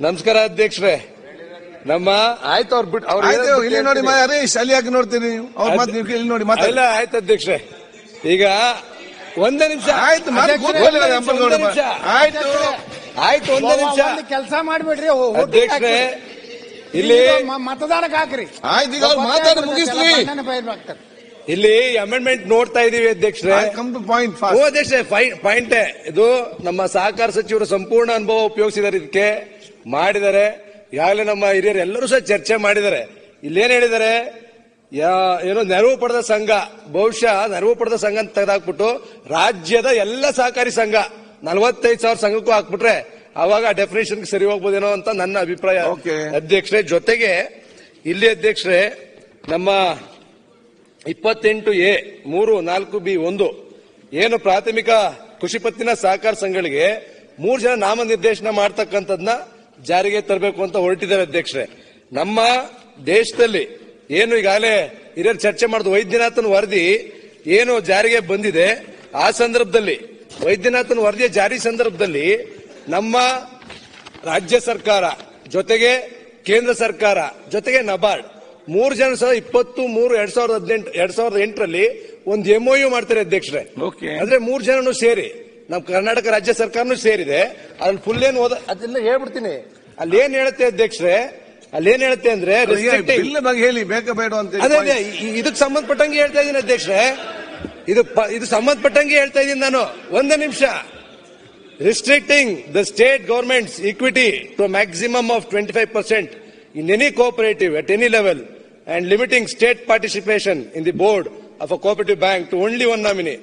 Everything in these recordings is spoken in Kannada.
ನಮಸ್ಕಾರ ಅಧ್ಯಕ್ಷರೇ. ನಮ್ಮ ಆಯ್ತು ಅವ್ರು ಬಿಟ್ಟು ಅವ್ರು ಇಲ್ಲಿ ನೋಡಿ. ನೋಡ್ತೀನಿ ಹರೀಶ್ ಅಲ್ಲಿ ಯಾಕೆ ನೋಡ್ತೀರಿ ನೀವು. ಅವ್ರ ಮಾತು ನೀವು ಇಲ್ಲಿ ನೋಡಿ ಮಾತಾಡಿಲ್ಲ ಆಯ್ತು ಅಧ್ಯಕ್ಷರೇ. ಈಗ ಒಂದೇ ನಿಮಿಷ. ಆಯ್ತು. ಆಯ್ತು. ಆಯ್ತು ಒಂದೇ ನಿಮಿಷ. ಒಂದು ಕೆಲಸ ಮಾಡ್ಬಿಡ್ರಿ ಅಧ್ಯಕ್ಷರೇ ಇಲ್ಲಿ ಮತದಾನಕ್ಕೆ ಹಾಕ್ರಿ. ಆಯ್ತು ಈಗ ಅವ್ರು ಮಾತಾಡಿ ಮುಗಿಸ್ಲಿ. ಇಲ್ಲಿ ಅಮೆಂಡ್ಮೆಂಟ್ ನೋಡ್ತಾ ಇದೀವಿ ಅಧ್ಯಕ್ಷರೇ. ಅಧ್ಯಕ್ಷ ಪಾಯಿಂಟ್ ಓ ಅಧ್ಯಕ್ಷರೇ ಪಾಯಿಂಟ್ ಇದು ನಮ್ಮ ಸಹಕಾರ ಸಚಿವರು ಸಂಪೂರ್ಣ ಅನುಭವ ಉಪಯೋಗಿಸಿದ್ದಾರೆ ಇದಕ್ಕೆ ಮಾಡಿದ್ದಾರೆ. ಈಗಾಗಲೇ ನಮ್ಮ ಹಿರಿಯರು ಎಲ್ಲರೂ ಸಹ ಚರ್ಚೆ ಮಾಡಿದ್ದಾರೆ. ಇಲ್ಲೇನ್ ಹೇಳಿದ್ದಾರೆ? ಏನೋ ನೆರವು ಪಡೆದ ಸಂಘ ಬಹುಶಃ ನೆರವು ಪಡೆದ ಸಂಘ ಅಂತ ತೆಗೆದಾಕ್ಬಿಟ್ಟು ರಾಜ್ಯದ ಎಲ್ಲ ಸಹಕಾರಿ ಸಂಘ ನಲವತ್ತೈದು ಸಾವಿರ ಸಂಘಕ್ಕೂ ಹಾಕ್ಬಿಟ್ರೆ ಅವಾಗ ಡೆಫಿನೇಷನ್ ಸರಿ ಹೋಗ್ಬೋದೇನೋ ಅಂತ ನನ್ನ ಅಭಿಪ್ರಾಯ. ಅಧ್ಯಕ್ಷರೇ ಜೊತೆಗೆ ಇಲ್ಲಿ ಅಧ್ಯಕ್ಷರೇ ನಮ್ಮ ಇಪ್ಪತ್ತೆಂಟು ಎ, ಮೂರು, ನಾಲ್ಕು ಬಿ, ಒಂದು. ಏನು ಪ್ರಾಥಮಿಕ ಕೃಷಿ ಪತ್ತಿನ ಸಹಕಾರ ಸಂಘಗಳಿಗೆ ಮೂರು ಜನ ನಾಮನಿರ್ದೇಶನ ಮಾಡ್ತಕ್ಕಂಥದ್ನ ಜಾರಿಗೆ ತರಬೇಕು ಅಂತ ಹೊರಟಿದ್ದಾರೆ ಅಧ್ಯಕ್ಷರೇ. ನಮ್ಮ ದೇಶದಲ್ಲಿ ಏನು ಈಗಾಗಲೇ ಹಿರಿಯರು ಚರ್ಚೆ ಮಾಡಿದ ವೈದ್ಯನಾಥನ್ ವರದಿ ಏನು ಜಾರಿಗೆ ಬಂದಿದೆ, ಆ ಸಂದರ್ಭದಲ್ಲಿ, ವೈದ್ಯನಾಥನ್ ವರದಿಯ ಜಾರಿ ಸಂದರ್ಭದಲ್ಲಿ ನಮ್ಮ ರಾಜ್ಯ ಸರ್ಕಾರ ಜೊತೆಗೆ ಕೇಂದ್ರ ಸರ್ಕಾರ ಜೊತೆಗೆ ನಬಾರ್ಡ್ ಮೂರು ಜನ ಸಹ ಇಪ್ಪತ್ತು ಮೂರು ಎರಡ್ ಸಾವಿರದ ಹದಿನೆಂಟು ಎರಡ್ ಸಾವಿರದ ಎಂಟರಲ್ಲಿ ಒಂದು ಎಂಒಯು ಮಾಡ್ತಾರೆ ಅಧ್ಯಕ್ಷರೇ. ಅಂದ್ರೆ ಮೂರು ಜನನು ಸೇರಿ ನಮ್ಮ ಕರ್ನಾಟಕ ರಾಜ್ಯ ಸರ್ಕಾರನೂ ಸೇರಿದೆ. ಅದ್ರಲ್ಲಿ ಫುಲ್ ಏನ್ ಓದ ಅದನ್ನ ಹೇಳ್ಬಿಡ್ತೀನಿ. ಅಲ್ಲಿ ಏನ್ ಹೇಳುತ್ತೆ ಅಧ್ಯಕ್ಷರೇ? ಅಲ್ಲಿ ಏನ್ ಹೇಳುತ್ತೆ ಅಂದ್ರೆ restricting- ಬಿಲ್ ಬಗ್ಗೆ ಹೇಳಿ ಬೇಕಾ ಬೇಡ ಅಂತ ಅದೇ ಇದಕ್ಕೆ ಸಂಬಂಧಪಟ್ಟಂಗೆ ಹೇಳ್ತಾ ಇದ್ದೀನಿ ಅಧ್ಯಕ್ಷರೇ. ಇದು ಇದು ಸಂಬಂಧಪಟ್ಟಂಗೆ ಹೇಳ್ತಾ ಇದ್ದೀನಿ ನಾನು. ಒಂದೇ ನಿಮಿಷ. Restricting the state governments equity to maximum of twenty five percent in any cooperative at any level and limiting state participation in the board of a cooperative bank to only one nominee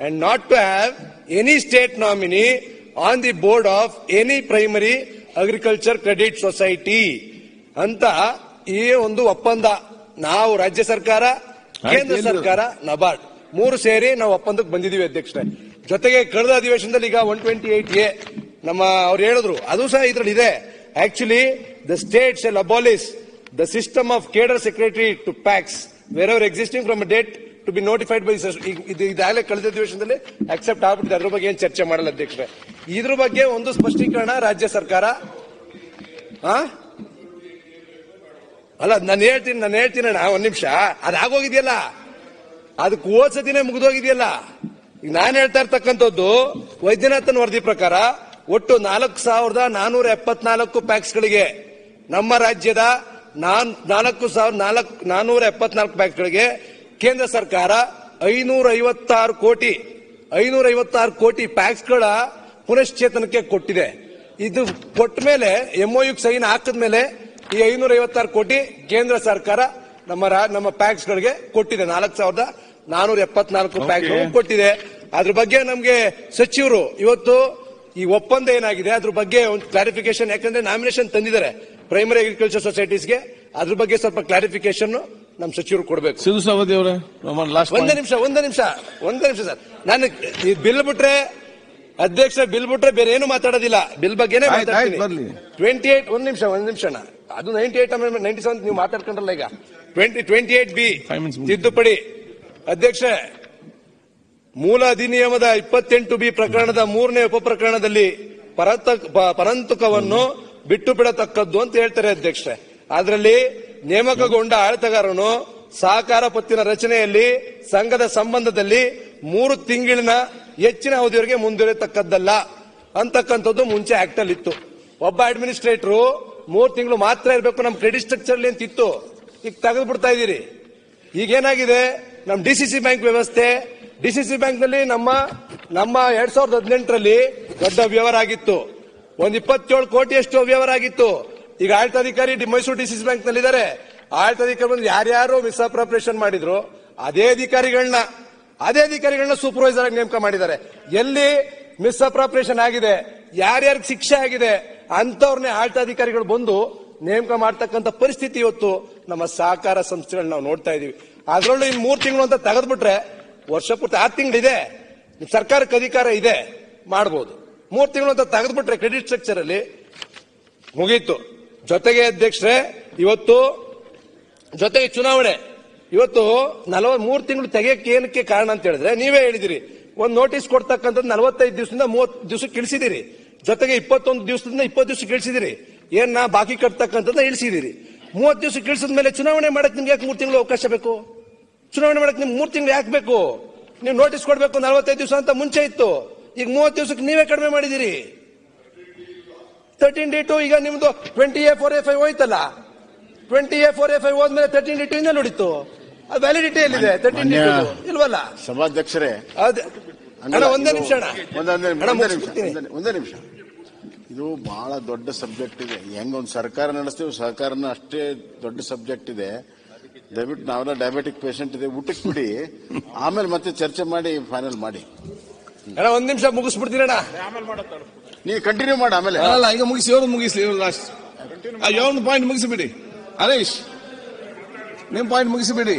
and not to have any state nominee on the board of any primary agriculture credit society ಅಂತ ಈ ಒಂದು ಒಪ್ಪಂದ ನಾವು ರಾಜ್ಯ ಸರ್ಕಾರ ಕೇಂದ್ರ ಸರ್ಕಾರ ನಬಾರ್ಡ್ ಮೂರು ಸೇರಿ ನಾವು ಒಪ್ಪಂದಕ್ಕೆ ಬಂದಿದ್ದೀವಿ ಅಧ್ಯಕ್ಷರೇ. ಜೊತೆಗೆ ಕಳೆದ ಅಧಿವೇಶನದಲ್ಲಿ ಈಗ ಒನ್ ಟ್ವೆಂಟಿ ಏಟ್ ಎ ನಮ್ಮ ಅವ್ರು ಹೇಳಿದ್ರು ಅದು ಸಹ ಇದರಲ್ಲಿ ಇದೆ. The state shall abolish the system of cadre secretary to PACS wherever existing from date to be notified by ಇದು ಇದಾಗಲೇ ಕಳೆದ ಅಧಿವೇಶನದಲ್ಲಿ ಅಕ್ಸೆಪ್ಟ್ ಆಗ್ಬಿಟ್ಟಿದೆ. ಅದ್ರ ಬಗ್ಗೆ ಏನು ಚರ್ಚೆ ಮಾಡಲ್ಲ ಅಧ್ಯಕ್ಷರೇ. ಇದ್ರ ಬಗ್ಗೆ ಒಂದು ಸ್ಪಷ್ಟೀಕರಣ ರಾಜ್ಯ ಸರ್ಕಾರ. ಅಲ್ಲ, ನಾನು ಹೇಳ್ತೀನಿ ನಾನು ಹೇಳ್ತೀನಿ ಅಣ್ಣ, ಒಂದು ನಿಮಿಷ. ಅದಾಗೋಗಿದೆಯಲ್ಲ ಅದಕ್ಕೆ ಓದ್ಸತಿನೇ ಮುಗಿದೋಗಿದೆಯಲ್ಲ. ಈಗ ನಾನು ಹೇಳ್ತಾ ಇರ್ತಕ್ಕಂಥದ್ದು ವೈದ್ಯನಾಥನ್ ವರದಿ ಪ್ರಕಾರ ಒಟ್ಟು ನಾಲ್ಕು ಸಾವಿರದ ನಾನೂರ ಎಪ್ಪತ್ನಾಲ್ಕು ಪ್ಯಾಕ್ಸ್ಗಳಿಗೆ ನಮ್ಮ ರಾಜ್ಯದ ನಾಲ್ಕು ಸಾವಿರದ ನಾಲ್ಕು ನಾನೂರ ಎಪ್ಪತ್ನಾಲ್ಕು ಪ್ಯಾಕ್ಸ್ಗಳಿಗೆ ಕೇಂದ್ರ ಸರ್ಕಾರ ಐನೂರ ಐವತ್ತಾರು ಕೋಟಿ ಐನೂರ ಐವತ್ತಾರು ಕೋಟಿ ಪ್ಯಾಕ್ಸ್ಗಳ ಪುನಶ್ಚೇತನಕ್ಕೆ ಕೊಟ್ಟಿದೆ. ಇದು ಕೊಟ್ಟ ಮೇಲೆ ಎಂಒಯು ಸೈನ್ ಹಾಕಿದ ಮೇಲೆ ಈ ಐನೂರ ಐವತ್ತಾರು ಕೋಟಿ ಕೇಂದ್ರ ಸರ್ಕಾರ ನಮ್ಮ ನಮ್ಮ ಪ್ಯಾಕ್ಸ್ಗಳಿಗೆ ಕೊಟ್ಟಿದೆ. ನಾಲ್ಕು ಸಾವಿರದ ನಾನೂರ ಎಪ್ಪತ್ನಾಲ್ಕು ಪ್ಯಾಕ್ಸ್ ಕೊಟ್ಟಿದೆ. ಅದ್ರ ಬಗ್ಗೆ ನಮಗೆ ಸಚಿವರು ಇವತ್ತು ಈ ಒಪ್ಪಂದ ಏನಾಗಿದೆ ಅದ್ರ ಬಗ್ಗೆ ಒಂದು ಕ್ಲಾರಿಫಿಕೇಶನ್ ಯಾಕಂದ್ರೆ ನಾಮಿನೇಷನ್ ತಂದಿದ್ದಾರೆ ಪ್ರೈಮರಿ ಅಗ್ರಿಕಲ್ಚರ್ ಸೊಸೈಟೀಸ್ಗೆ ಅದ್ರ ಬಗ್ಗೆ ಸ್ವಲ್ಪ ಕ್ಲಾರಿಫಿಕೇಶನ್ ನಮ್ಮ ಸಚಿವರು ಕೊಡಬೇಕು. ಸಿದ್ದು ಸವದಿ ಅವರೇ ಒಂದೇ ನಿಮಿಷ ಒಂದೇ ನಿಮಿಷ ಒಂದು ನಿಮಿಷ ಸರ್. ನಾನು ಈ ಬಿಲ್ ಬಿಟ್ರೆ ಅಧ್ಯಕ್ಷ ಬಿಲ್ ಬಿಟ್ರೆ ಬೇರೆ ಏನು ಮಾತಾಡೋದಿಲ್ಲ. ಬಿಲ್ ಬಗ್ಗೆನೇ ಮಾತಾಡ್ತೀನಿ. ಟ್ವೆಂಟಿ ಏಟ್ ಒಂದ್ ನಿಮಿಷ ಒಂದ್ ನಿಮಿಷ. ಅದು ನೈಂಟಿ ಏಟ್ ನೈಂಟಿ ಸೆವೆನ್ ನೀವು ಮಾತಾಡ್ಕೊಂಡ್ರಲ್ಲ ಈಗ. Twenty twenty eight B. ತಿದ್ದುಪಡಿ. ಅಧ್ಯಕ್ಷ ಮೂಲ ಅಧಿನಿಯಮದ ಇಪ್ಪತ್ತೆಂಟು ಬಿ ಪ್ರಕರಣದ ಮೂರನೇ ಉಪಪ್ರಕರಣದಲ್ಲಿ ಪ್ರಕರಣದಲ್ಲಿ ಪರಂತುಕವನ್ನು ಬಿಟ್ಟು ಬಿಡತಕ್ಕದ್ದು ಅಂತ ಹೇಳ್ತಾರೆ ಅಧ್ಯಕ್ಷರೇ. ಅದರಲ್ಲಿ ನೇಮಕಗೊಂಡ ಆಡಳಿತಗಾರನು ಸಹಕಾರ ಪತ್ತಿನ ರಚನೆಯಲ್ಲಿ ಸಂಘದ ಸಂಬಂಧದಲ್ಲಿ ಮೂರು ತಿಂಗಳಿನ ಹೆಚ್ಚಿನ ಅವಧಿಯವರೆಗೆ ಮುಂದುವರಿಯತಕ್ಕದ್ದಲ್ಲ ಅಂತಕ್ಕಂಥದ್ದು ಮುಂಚೆ ಆಕ್ಟ್ ಅಲ್ಲಿ ಇತ್ತು. ಒಬ್ಬ ಅಡ್ಮಿನಿಸ್ಟ್ರೇಟರ್ ಮೂರು ತಿಂಗಳು ಮಾತ್ರ ಇರಬೇಕು ನಮ್ಮ ಕ್ರೆಡಿಟ್ ಸ್ಟ್ರಕ್ಚರ್ ಅಂತ ಇತ್ತು ಈಗ ತೆಗೆದು ಬಿಡ್ತಾ ಇದೀರಿ ಈಗೇನಾಗಿದೆ? ನಮ್ಮ ಡಿಸಿಸಿ ಬ್ಯಾಂಕ್ ವ್ಯವಸ್ಥೆ ಡಿಸಿಸಿ ಬ್ಯಾಂಕ್ನಲ್ಲಿ ನಮ್ಮ ನಮ್ಮ ಎರಡ್ ಸಾವಿರದ ಹದಿನೆಂಟರಲ್ಲಿ ದೊಡ್ಡ ವ್ಯವಹಾರ ಆಗಿತ್ತು. ಒಂದ್ ಇಪ್ಪತ್ತೇಳು ಕೋಟಿಯಷ್ಟು ವ್ಯವಹಾರ ಆಗಿತ್ತು. ಈಗ ಆಡಳಿತಾಧಿಕಾರಿ ಡಿ- ಮೈಸೂರು ಡಿಸಿಸಿ ಬ್ಯಾಂಕ್ ನಲ್ಲಿದ್ದಾರೆ ಆಡಳಿತಾಧಿಕಾರಿ ಬಂದು ಯಾರ್ಯಾರು ಮಿಸ್ ಅಪ್ರಾಪ್ರೇಷನ್ ಮಾಡಿದ್ರು, ಅದೇ ಅಧಿಕಾರಿಗಳನ್ನ ಅದೇ ಅಧಿಕಾರಿಗಳನ್ನ ಸೂಪರ್ವೈಸರ್ ಆಗಿ ನೇಮಕ ಮಾಡಿದ್ದಾರೆ. ಎಲ್ಲಿ ಮಿಸ್ ಅಪ್ರಾಪ್ರೇಷನ್ ಆಗಿದೆ, ಯಾರ್ಯಾರಿಗೆ ಶಿಕ್ಷೆ ಆಗಿದೆ ಅಂತವ್ರನ್ನೇ ಆಡಳಿತಾಧಿಕಾರಿಗಳು ಬಂದು ನೇಮಕ ಮಾಡ್ತಕ್ಕಂಥ ಪರಿಸ್ಥಿತಿ ಇವತ್ತು ನಮ್ಮ ಸಹಕಾರ ಸಂಸ್ಥೆಗಳನ್ನ ನಾವು ನೋಡ್ತಾ ಇದೀವಿ. ಅದರಲ್ಲೂ ಇನ್ ಮೂರು ತಿಂಗಳು ಅಂತ ತೆಗೆದ್ಬಿಟ್ರೆ ವರ್ಷ ಪೂರ್ತಿ ಆರು ತಿಂಗಳಿದೆ. ನಿಮ್ ಸರ್ಕಾರಕ್ಕೆ ಅಧಿಕಾರ ಇದೆ. ಮಾಡಬಹುದು ಮೂರು ತಿಂಗಳು ಅಂತ ತೆಗೆದ್ಬಿಟ್ರೆ ಕ್ರೆಡಿಟ್ ಸ್ಟ್ರಕ್ಚರ್ ಅಲ್ಲಿ ಮುಗೀತು. ಜೊತೆಗೆ ಅಧ್ಯಕ್ಷರೇ, ಇವತ್ತು ಜೊತೆಗೆ ಚುನಾವಣೆ. ಇವತ್ತು ನಲವತ್ ಮೂರು ತಿಂಗಳು ತೆಗೆಯಕ್ಕೆ ಏನಕ್ಕೆ ಕಾರಣ ಅಂತ ಹೇಳಿದ್ರೆ, ನೀವೇ ಹೇಳಿದಿರಿ. ಒಂದು ನೋಟಿಸ್ ಕೊಡ್ತಕ್ಕಂಥದ್ದು ನಲವತ್ತೈದು ದಿವಸದಿಂದ ಮೂವತ್ತು ದಿವಸ ಇಳಿಸಿದಿರಿ ಜೊತೆಗೆ ಇಪ್ಪತ್ತೊಂದು ದಿವಸದಿಂದ ಇಪ್ಪತ್ತು ದಿವಸ ಇಳಿಸಿದಿರಿ ನಾ ಬಾಕಿ ಕಟ್ತಕ್ಕಂಥದ್ದನ್ನ ಇಳಿಸಿದಿರಿ. ಮೂವತ್ತು ದಿವಸಕ್ಕೆ ಇಳಿಸಿದ ಮೇಲೆ ಚುನಾವಣೆ ಮಾಡಕ್ ನಿಮ್ಗೆ ಯಾಕೆ ಮೂರು ತಿಂಗಳು ಅವಕಾಶ ಬೇಕು? ಚುನಾವಣೆ ಮಾಡಕ್ ನಿಮ್ಗೆ ಮೂರು ತಿಂಗಳು ಯಾಕೆ ಬೇಕು? ನೀವು ನೋಟಿಸ್ ಕೊಡ್ಬೇಕು ನಲವತ್ತೈದು ದಿವಸ ಅಂತ ಮುಂಚೆ ಇತ್ತು. ಈಗ ಮೂವತ್ತು ದಿವಸಕ್ಕೆ ನೀವೇ ಕಡಿಮೆ ಮಾಡಿದಿರಿ ತರ್ಟೀನ್ ಡಿ ಟು ಈಗ ನಿಮ್ದು twenty A four A five ಹೋಯ್ತಲ್ಲ? Twenty A four A five ಹೋದ್ಮೇಲೆ ತರ್ಟೀನ್ ಡಿ ಟು ಇಂದ ನೋಡಿತ್ತು ಅದು ವ್ಯಾಲಿಡಿಟಿ ಎಲ್ಲಿದೆ? ತರ್ಟೀನ್ ಡಿ ಟು ಇಲ್ವಲ್ಲ? ಸಭಾಧ್ಯಕ್ಷರೇ. ಅದೇ. ಅಣ್ಣ ಒಂದೇ ನಿಮಿಷ ಅಣ್ಣ. ಒಂದೇ ನಿಮಿಷ. ಇದು ಬಹಳ ದೊಡ್ಡ ಸಬ್ಜೆಕ್ಟ್ ಇದೆ. ಹೆಂಗ್ ಒಂದು ಸರ್ಕಾರ ನಡೆಸ್ತೀವಿ ಸರ್ಕಾರನ ಅಷ್ಟೇ ದೊಡ್ಡ ಸಬ್ಜೆಕ್ಟ್ ಇದೆ. ದಯವಿಟ್ಟು ನಾವೆಲ್ಲ ಡಯಾಬಿಟಿಕ್ ಪೇಷಂಟ್ ಇದೆ ಊಟಕ್ಕೆ ಬಿಡಿ ಆಮೇಲೆ ಮತ್ತೆ ಚರ್ಚೆ ಮಾಡಿ ಫೈನಲ್ ಮಾಡಿ. ಅಣ್ಣ ಒಂದ್ ನಿಮಿಷ ಮುಗಿಸ್ಬಿಡ್ತೀನಿ ಅಣ್ಣ ನೀವು ಕಂಟಿನ್ಯೂ ಮಾಡಿ ಆಮೇಲೆ. ಅಲ್ಲ ಈಗ ಮುಗಿಸಿ ಇವ್ರು ಮುಗಿಸಿ ಇವ್ರು ಲಾಸ್ಟ್ ಇವ್ರನ್ನ ಪಾಯಿಂಟ್ ಮುಗಿಸಿಬಿಡಿ. ಹರೀಶ್ ನಿಮ್ ಪಾಯಿಂಟ್ ಮುಗಿಸಿಬಿಡಿ.